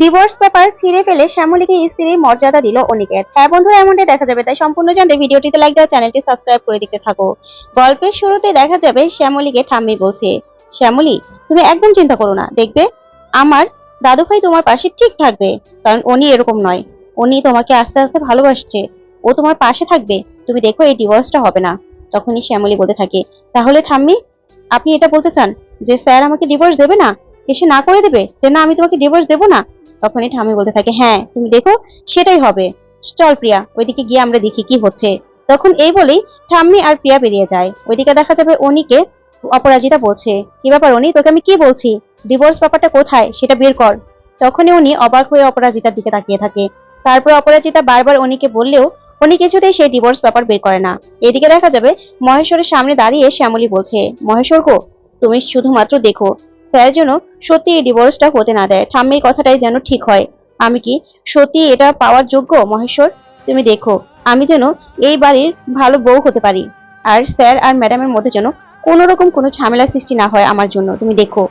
Divorce paper ছিঁড়ে ফেলে শ্যামলীকে স্ত্রীর মর্যাদা দিল অনিকেত। হ্যাঁ বন্ধুরা, এমনটাই দেখা যাবে। তাই সম্পূর্ণ জানতে ভিডিওটিতে লাইক দেওয়া, চ্যানেলটি সাবস্ক্রাইব করে দিতে থাকো। গল্পের শুরুতে দেখা যাবে শ্যামলীকে ঠাম্মি বলছে, শ্যামলী, তুমি একদম চিন্তা করো না। দেখবে, আমার দাদু ভাই তোমার পাশে ঠিক থাকবে। কারণ উনি এরকম নয়। উনি তোমাকে আস্তে আস্তে ভালোবাসছে। ও তোমার পাশে থাকবে। তুমি দেখো, এই ডিভোর্সটা হবে না। তখনই শ্যামলী বলতে থাকে, তাহলে ঠাম্মি, আপনি এটা বলতে চান যে, স্যার আমাকে ডিভোর্স দেবে না? এসে না করে দেবে? যে, না, আমি তোমাকে ডিভোর্স দেবো না। তখনই ঠাম্মি বলতে থাকে হ্যাঁ তুমি দেখো, সেটাই হবে। চল প্রিয়া, ওইদিকে গিয়ে আমরা দেখি কি হচ্ছে। তখন এই বলেই ঠাম্মি আর প্রিয়া বেরিয়ে যায়। ওইদিকে দেখা যাবে অনিকে অপরাজিতা বলছে, কি ব্যাপার অনি, তোকে আমি কি বলছি? ডিভোর্স ব্যাপারটা কোথায়? সেটা বের কর। তখনই উনি অবাক হয়ে অপরাজিতার দিকে তাকিয়ে থাকে। তারপর অপরাজিতা বারবার অনিকে বললেও উনি কিছুতেই সেই ডিভোর্স পেপার বের করে না। এদিকে দেখা যাবে মহেশ্বরের সামনে দাঁড়িয়ে শ্যামলী বলছে, মহেশ্বর গো, তুমি শুধুমাত্র দেখো স্যার যেন সত্যি এই ডিভোর্সটা হতে না দেয়। ঠাম্মির কথাটাই যেন ঠিক হয়। আমি কি সত্যি এটা পাওয়ার যোগ্য, মহেশ্বর? তুমি দেখো, আমি যেন এই বাড়ির ভালো বউ হতে পারি। আর স্যার আর ম্যাডামের মধ্যে যেন কোনো রকম কোনো ঝামেলা সৃষ্টি না হয় আমার জন্য। তুমি দেখো,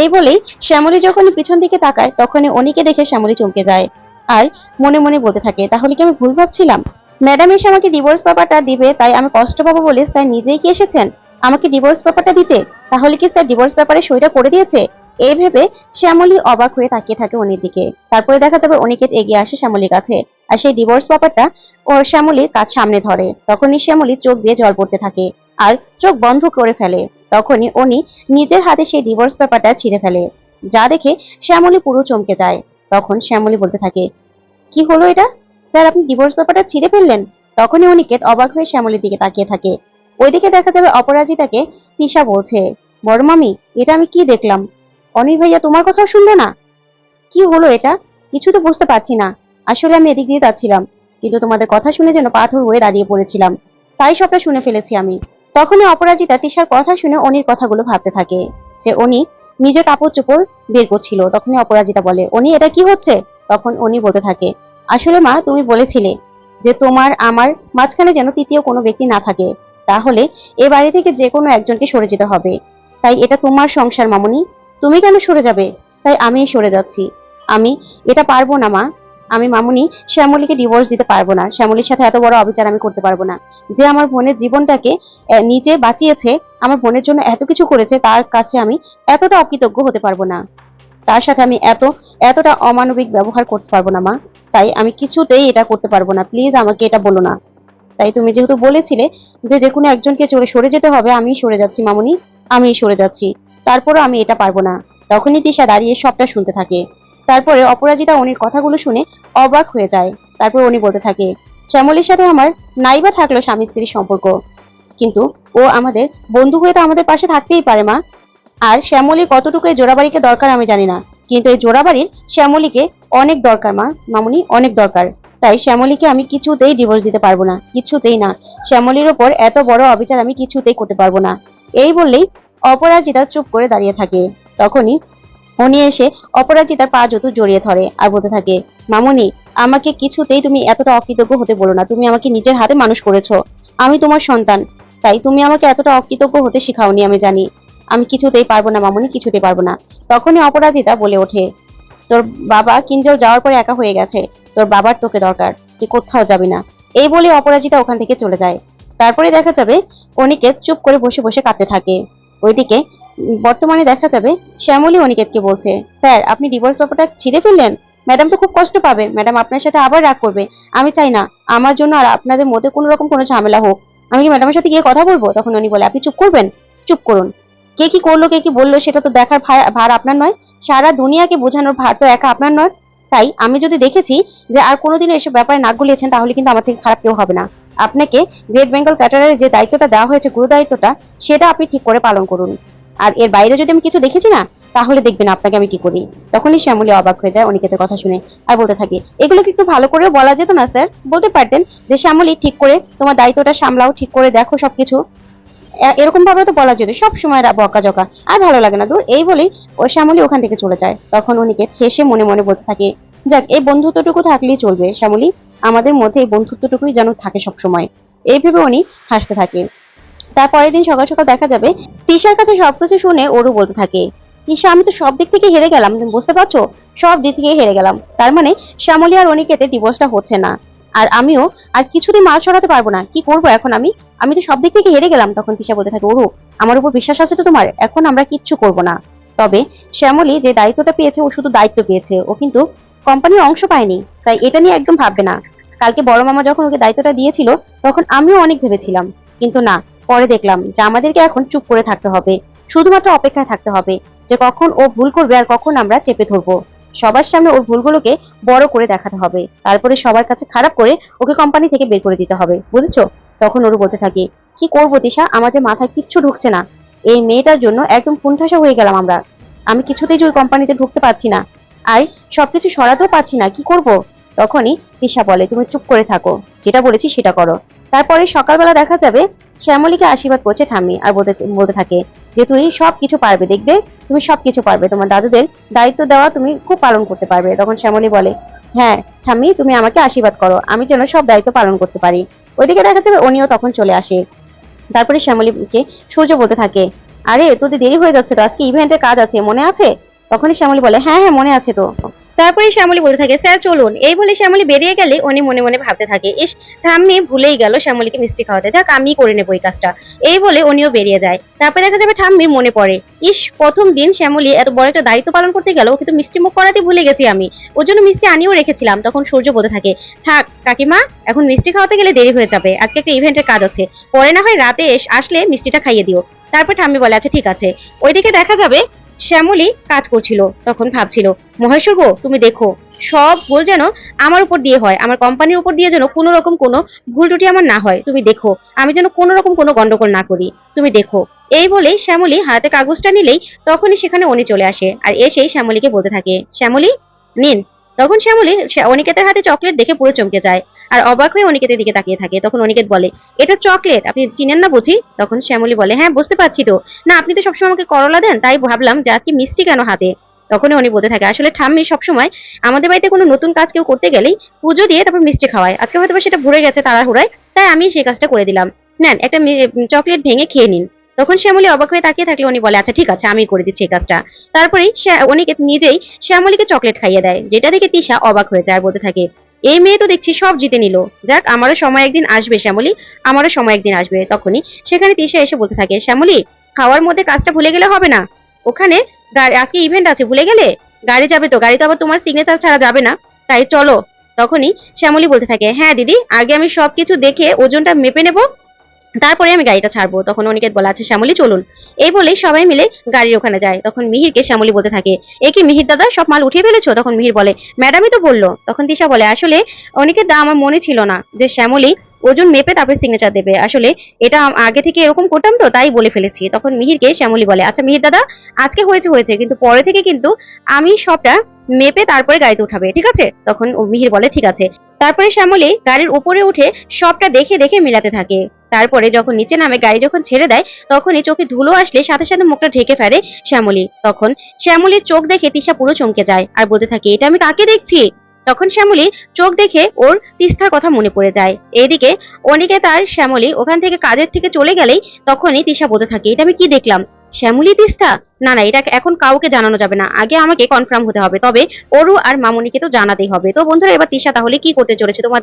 এই বলেই শ্যামলী যখনই পিছন দিকে তাকায়, তখনই অনিকে দেখে শ্যামলী চমকে যায়। আর মনে মনে বলতে থাকে, তাহলে কি আমি ভুল ভাবছিলাম? ম্যাডাম এসে আমাকে ডিভোর্স পেপারটা দিবে, তাই আমি কষ্ট পাবো বলে স্যার নিজেই কি এসেছেন? আমাকে ডিভোর্স পেপারটা দিতে? তাহলে কি স্যার ডিভোর্স পেপারে সইটা করে দিয়েছে? এই ভেবে শ্যামলী অবাক হয়ে তাকিয়ে থাকে অনির দিকে। তারপরে দেখা যাবে অনিকেত এগিয়ে আসে শ্যামলীর কাছে। আর সেই ডিভোর্স পেপারটা ও শ্যামলীর কাজ সামনে ধরে। তখনই শ্যামলী চোখ দিয়ে জল পড়তে থাকে আর চোখ বন্ধ করে ফেলে। তখনই উনি নিজের হাতে সেই ডিভোর্স পেপারটা ছিঁড়ে ফেলে। যা দেখে শ্যামলী পুরো চমকে যায়। তখন শ্যামলী বলতে থাকে, কি হলো এটা? স্যার, আপনি ডিভোর্স পেপারটা ছিঁড়ে ফেললেন? তখনই অনিকেত অবাক হয়ে শ্যামলীর দিকে তাকিয়ে থাকে। ওইদিকে দেখা যাবে অপরাজিতাকে তিশা বলছে, বড় মামি, এটা আমি কি দেখলাম? অনিল ভাইয়া তোমার কথাও শুনলো না? কি হলো এটা? কিছু তো বুঝতে পারছি না। আসলে আমি এদিক দিয়ে যাচ্ছিলাম, কিন্তু তোমাদের কথা শুনে যেন পাথর হয়ে দাঁড়িয়ে পড়েছিলাম। তাই সবটা শুনে ফেলেছি আমি। তখনই অপরাজিতা তিশার কথা শুনে অনির কথাগুলো ভাবতে থাকে, যে উনি নিজের কাপড় চোপড় বের করছিল। তখনই অপরাজিতা বলে উনি এটা কি হচ্ছে? তখন উনি বলতে থাকে, আসলে মা, তুমি বলেছিলে যে তোমার আমার মাঝখানে যেন তৃতীয় কোনো ব্যক্তি না থাকে। তাহলে এ বাড়ি থেকে যে কোনো একজনকে সরে যেতে হবে। তাই এটা তোমার সংসার, মামনি। তুমি কেন সরে যাবে? তাই আমি সরে যাচ্ছি। আমি এটা পারব না, মা। আমি, মামুনি, শ্যামলীকে ডিভোর্স দিতে পারব না। শ্যামলীর সাথে এত বড় অবিচার আমি করতে পারব না। যে আমার বোনের জীবনটাকে নিজে বাঁচিয়েছে, আমার বোনের জন্য এত কিছু করেছে, তার কাছে আমি এতটা অকৃতজ্ঞ হতে পারব না। তার সাথে আমি এত, এতটা অমানবিক ব্যবহার করতে পারব না, মা। তাই আমি কিছুতেই এটা করতে পারব না। প্লিজ আমাকে এটা বলো না। তাই তুমি যেহেতু বলেছিলে যে যে কোনো একজনকে চলে সরে যেতে হবে আমি সরে যাচ্ছি, মামুনি। আমি সরে যাচ্ছি। তারপরও আমি এটা পারব না। তখনই তিশা দাঁড়িয়ে সবটা শুনতে থাকে। তারপরে অপরাজিতা উনির কথাগুলো শুনে অবাক হয়ে যায়। তারপর উনি বলতে থাকে, শ্যামলীর সাথে আমার নাইবা থাকল স্বামী স্ত্রীর সম্পর্ক। কিন্তু ও আমাদের বন্ধু হয়ে তো আমাদের পাশে থাকতেই পারে, মা। আর শ্যামলীর কতটুকু এই জোড়াবাড়িকে দরকার আমি জানি না। কিন্তু এই জোড়াবাড়ির শ্যামলীকে অনেক দরকার, মা। মামুনি, অনেক দরকার। তাই শ্যামলীকে আমি কিছুতেই ডিভোর্স দিতে পারব না, কিছুতেই না। শ্যামলীর ওপর এত বড় অবিচার আমি কিছুতেই করতে পারব না। এই বললেই অপরাজিতা চুপ করে দাঁড়িয়ে থাকে। তখনই উনি এসে অপরাজিতার পা জুতো জড়িয়ে ধরে আর বলতে থাকে, মামুনি, আমাকে কিছুতেই তুমি এতটা অকৃতজ্ঞ হতে বলো না। তুমি আমাকে নিজের হাতে মানুষ করেছ। আমি তোমার সন্তান। তাই তুমি আমাকে এতটা অকৃতজ্ঞ হতে শিখাওনি আমি জানি। আমি কিছুতেই পারব না, মামুনি, কিছুতেই পারব না। তখনই অপরাজিতা বলে ওঠে তোর বাবা কিঞ্জল যাওয়ার পরে একা হয়ে গেছে। তোর বাবার তোকে দরকার, তুই কোথাও যাবি না। এই বলে অপরাজিতা ওখান থেকে চলে যায়। তারপরে দেখা যাবে অনিকেত চুপ করে বসে বসে কাঁদতে থাকে। ওইদিকে বর্তমানে দেখা যাবে শ্যামলী অনিকেতকে বলছে, স্যার, আপনি ডিভোর্স পেপারটা ছিঁড়ে ফেললেন? ম্যাডাম তো খুব কষ্ট পাবে। ম্যাডাম আপনার সাথে আবার রাগ করবে। আমি চাই না, আমার জন্য আর আপনাদের মধ্যে কোনো রকম কোনো ঝামেলা হোক। আমি কি ম্যাডামের সাথে গিয়ে কথা বলব? তখন উনি বলে, আপনি চুপ করবেন? চুপ করুন। কে কি করল, কে কি বলল, সেটা তো দেখার ভার- আপনার নয়। সারা দুনিয়াকে বোঝানোর ভার তো একা আপনার নয়। তাই আমি যদি দেখেছি যে আর কোনোদিনও এসব ব্যাপারে নাক গলিয়েছেন, তাহলে কিন্তু আমার থেকে খারাপ কেউ হবে না। আপনাকে গ্রেট বেঙ্গল ক্যাটারের যে দায়িত্বটা দেওয়া হয়েছে, গুরু দায়িত্বটা, সেটা আপনি ঠিক করে পালন করুন। আর এর বাইরে যদি আমি কিছু দেখেছি না, তাহলে দেখবেন আপনাকে আমি কি করি। তখনই শ্যামলী অবাক হয়ে যায় অনিকেতের কথা শুনে আর বলতে থাকে, এগুলোকে একটু ভালো করেও বলা যেত না, স্যার? বলতে পারতেন যে শ্যামলী ঠিক করে তোমার দায়িত্বটা সামলাও, ঠিক করে দেখো সবকিছু। এরকম ভাবে তো বলা যেত, সব সময় বকা জকা আর ভালো লাগে না দূর, এই বলেই ওই শ্যামলী ওখান থেকে চলে যায়। তখন অনিকেত হেসে মনে মনে বলতে থাকে, যাক, এই বন্ধুত্বটুকু থাকলেই চলবে, শ্যামলী। আমাদের মধ্যে এই বন্ধুত্বটুকুই যেন থাকে সব সময় এই ভেবে উনি হাসতে থাকে। তার পরের দিন সকাল সকাল দেখা যাবে, তিশার কাছে সবকিছু শুনে ওরু বলতে থাকে, তিশা, আমি তো সব দিক থেকে হেরে গেলাম বুঝতে পারছ? সব দিক থেকে হেরে গেলাম। তার মানে শ্যামলী আর অনিকেতে ডিভোর্সটা হচ্ছে না। আর আমিও আর কিছুদিন মাল সরাতে পারব না। কি করব এখন আমি? আমি তো সব দিক থেকে হেরে গেলাম, তখন তিশা বলতে থাকে ওরু আমার উপর বিশ্বাস আছে তো তোমার? এখন আমরা কিচ্ছু করব না। তবে শ্যামলী যে দায়িত্বটা পেয়েছে, ও শুধু দায়িত্ব পেয়েছে। ও কিন্তু কোম্পানির অংশ পায়নি, তাই এটা নিয়ে একদম ভাববে না। কালকে বড় মামা যখন ওকে দায়িত্বটা দিয়েছিল, তখন আমিও অনেক ভেবেছিলাম। কিন্তু না, পরে দেখলাম যে আমাদেরকে এখন চুপ করে থাকতে হবে। শুধুমাত্র অপেক্ষায় থাকতে হবে যে কখন ও ভুল করবে আর কখন আমরা চেপে ধরবো। সবার সামনে ওর ভুলগুলোকে বড় করে দেখাতে হবে। তারপরে সবার কাছে খারাপ করে ওকে কোম্পানি থেকে বের করে দিতে হবে। বুঝেছ? তখন ওর বলতে থাকে, কি করব দিশা? আমাদের মাথায় কিচ্ছু ঢুকছে না। এই মেয়েটার জন্য একদম কুণ্ঠাসা হয়ে গেলাম আমরা। আমি কিছুতেই যে ওই কোম্পানিতে ঢুকতে পারছি না। আর সবকিছু সরাতেও পারছি না। কি করব? তখনই তিশা বলে, তুমি চুপ করে থাকো, যেটা বলেছি সেটা করো। তারপরে সকালবেলা দেখা যাবে শ্যামলীকে আশীর্বাদ করছে ঠাম্মি আর বলতে বলতে থাকে যে, তুই সব কিছু পারবে, দেখবে? তুমি সব কিছু পারবে। তোমার দাদুদের দায়িত্ব দেওয়া তুমি খুব পালন করতে পারবে। তখন শ্যামলী বলে হ্যাঁ ঠাম্মি, তুমি আমাকে আশীর্বাদ করো। আমি যেন সব দায়িত্ব পালন করতে পারি। ওইদিকে দেখা যাবে উনিও তখন চলে আসে। তারপরে শ্যামলীকে সূর্য বলতে থাকে, আরে, তোদের দেরি হয়ে যাচ্ছে তো? আজকে ইভেন্টের কাজ আছে, মনে আছে? তখনই শ্যামলী বলে হ্যাঁ হ্যাঁ মনে আছে তো। তারপরে শ্যামলী বলতে থাকে, স্যার, চলুন। এই বলে শ্যামলী বেরিয়ে গেলে উনি মনে মনে ভাবতে থাকে, ইস, ঠাম্মি ভুলেই গেল শ্যামলীকে মিষ্টি খাওয়াতে। যাক, আমি করে নেব এই কাজটা। এই বলে উনিও বেরিয়ে যায়। তারপরে দেখা যাবে ঠাম্মির মনে পড়ে, ইস, প্রথম দিন শ্যামলী এত বড় একটা দায়িত্ব পালন করতে গেল কিন্তু মিষ্টি মুখ করাতে ভুলে গেছি আমি। ওর জন্য মিষ্টি আনিও রেখেছিলাম। তখন সূর্য বলতে থাকে, থাক, কাকিমা, এখন মিষ্টি খাওয়াতে গেলে দেরি হয়ে যাবে। আজকে একটা ইভেন্টের কাজ আছে। পরে না হয় রাতে আসলে মিষ্টিটা খাইয়ে দিও। তারপর ঠাম্মি বলে আচ্ছা ঠিক আছে। ওইদিকে দেখা যাবে শ্যামলী কাজ করছিল, তখন ভাবছিল, মহেশ্বর গো, তুমি দেখো, সব ভুল যেন আমার উপর দিয়ে হয়, আমার কোম্পানির উপর দিয়ে যেন কোনো রকম কোনো ভুল ত্রুটি আমার না হয়, তুমি দেখো, আমি যেন কোনো রকম কোনো গন্ডগোল না করি, তুমি দেখো। এই বলে শ্যামলী হাতে কাগজটা নিলেই তখনই সেখানে অনি চলে আসে, আর এসেই শ্যামলীকে বলতে থাকে, শ্যামলী, নিন। তখন শ্যামলী শ্যা- অনিকেতের হাতে চকলেট দেখে পুরো চমকে যায়। আর অবাক হয়ে অনিকেতের দিকে তাকিয়ে থাকে। তখন অনিকেত বলে, এটা চকলেট, আপনি চিনেন না বুঝি? তখন শ্যামলী বলে হ্যাঁ বুঝতে পারছি তো। না, আপনি তো সবসময় আমাকে করলা দেন, তাই ভাবলাম যে আজকে মিষ্টি কেন হাতে? তখনই উনি বলতে থাকে, আসলে ঠাম্মি সবসময় আমাদের বাড়িতে কোনো নতুন কাজ কেউ করতে গেলেই পুজো দিয়ে তারপর মিষ্টি খাওয়ায়। আজকে হয়তো সেটা ভরে গেছে তাড়াহুড়ায়, তাই আমি সেই কাজটা করে দিলাম। নেন, একটা চকলেট ভেঙে খেয়ে নিন। তখন শ্যামলী অবাক হয়ে তাকিয়ে থাকলে উনি বলে আচ্ছা ঠিক আছে আমি করে দিচ্ছি এই কাজটা। তারপরেই অনিকেত নিজেই শ্যামলীকে চকলেট খাইয়ে দেয়, যেটা দেখে তিশা অবাক হয়ে যায় বলতে থাকে। এই মেয়ে তো দেখছি সব জিতে নিল। যাক, আমারও সময় একদিন আসবে, শ্যামলি। আমারও সময় একদিন আসবে, তখনই। সেখানে তিশা এসে বলতে থাকে, শ্যামলি, খাওয়ার মধ্যে কাজটা ভুলে গেলে হবে না। ওখানে আজকে ইভেন্ট আছে, ভুলে গেলে? গাড়ি যাবে তো, গাড়ি তো আবার তোমার সিগনেচার ছাড়া যাবে না। তাই চলো। তখনই শ্যামলী বলতে থাকে হ্যাঁ দিদি, আগে আমি সবকিছু দেখে ওজনটা মেপে নেব তারপরে আমি গাড়িটা ছাড়বো। তখন অনিকেত বলা আছে শ্যামলী, চলুন। এই বলে সবাই মিলে গাড়ির ওখানে যায়। তখন মিহিরকে শ্যামলী বলতে থাকে, এ কি মিহির দাদা, সব মাল উঠিয়ে ফেলেছো? তখন মিহির বলে, ম্যাডামই তো বলল। তখন দিশা বলে, আসলে অনিকেত দা, আমার মনে ছিল না যে শ্যামলী ওজন মেপে তারপরে সিগনেচার দেবে। আসলে এটা আগে থেকে এরকম করতাম তো, তাই বলে ফেলেছি। তখন মিহিরকে শ্যামলী বলে আচ্ছা মিহির দাদা, আজকে হয়েছে হয়েছে, কিন্তু পরে থেকে কিন্তু আমি সবটা মেপে তারপরে গাড়িতে উঠাবে, ঠিক আছে? তখন মিহির বলে, ঠিক আছে। তারপরে শ্যামলী গাড়ির উপরে উঠে সবটা দেখে দেখে মিলাতে থাকে। তারপরে যখন নিচে নামে, গাড়ি যখন ছেড়ে দেয়, তখনই চোখে ধুলো আসলে সাথে সাথে মুখটা ঢেকে ফেলে শ্যামলী। তখন শ্যামলীর চোখ দেখে তিশা পুরো চমকে যায়। আর বলতে থাকে, এটা আমি কাকে দেখছি? তখন শ্যামলী চোখ দেখে ওর তিস্তার কথা মনে পড়ে যায়। এদিকে অনিকে তার শ্যামলী ওখান থেকে কাজের থেকে চলে গেলেই তখনই তিশা বলতে থাকে, এটা আমি কি দেখলাম? শ্যামলী তিস্তা না না, এটা এখন কাউকে জানানো যাবে না। আগে আমাকে কনফার্ম হতে হবে। তবে ওরু আর মামুনিকে তো জানাতেই হবে। তো বন্ধুরা, এবার তিশা তাহলে কি করতে চলেছে? তোমাদের